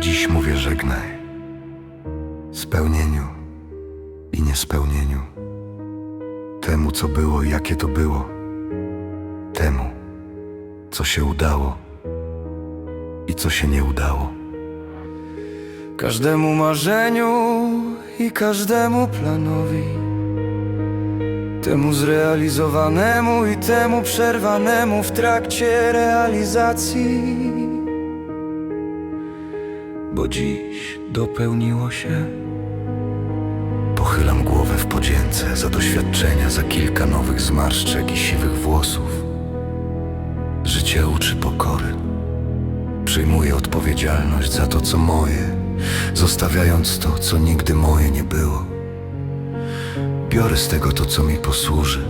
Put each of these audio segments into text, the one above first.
Dziś mówię żegnaj. Spełnieniu i niespełnieniu. Temu, co było jakie to było. Temu, co się udało i co się nie udało. Każdemu marzeniu i każdemu planowi Temu zrealizowanemu i temu przerwanemu w trakcie realizacji Bo dziś dopełniło się Pochylam głowę w podzięce za doświadczenia, za kilka nowych zmarszczek i siwych włosów. Życie uczy pokory. Przyjmuję odpowiedzialność za to, co moje, zostawiając to, co nigdy moje nie było. Biorę z tego to, co mi posłuży,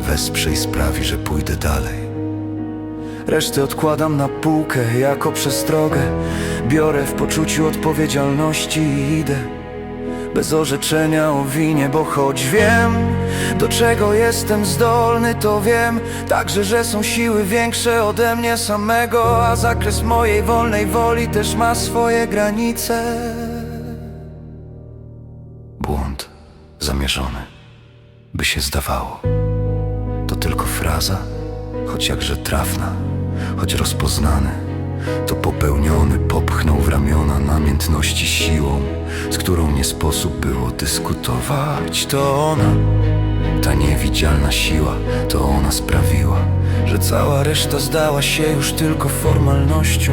wesprze i sprawi, że pójdę dalej. Resztę odkładam na półkę jako przestrogę. Biorę w poczuciu odpowiedzialności i idę. Bez orzeczenia o winie, bo choć wiem Do czego jestem zdolny, to wiem Także, że są siły większe ode mnie samego A zakres mojej wolnej woli też ma swoje granice. Błąd zamierzony, by się zdawało. To tylko fraza, choć jakże trafna, choć rozpoznany. To popełniony popchnął w ramiona namiętności siłą, z którą nie sposób było dyskutować. To ona, ta niewidzialna siła, to ona sprawiła, Że cała reszta zdała się już tylko formalnością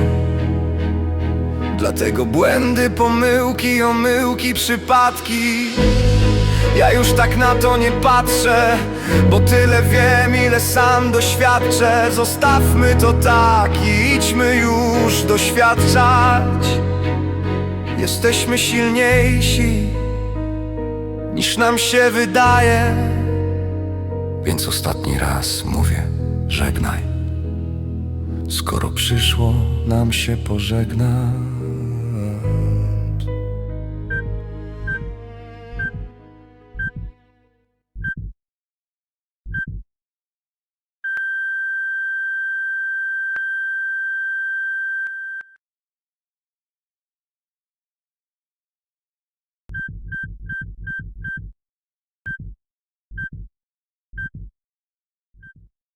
Dlatego błędy, pomyłki, omyłki, przypadki Ja już tak na to nie patrzę Bo tyle wiem, ile sam doświadczę Zostawmy to tak i idźmy już doświadczać Jesteśmy silniejsi Niż nam się wydaje więc ostatni raz mówię żegnaj. Skoro przyszło nam się pożegnać.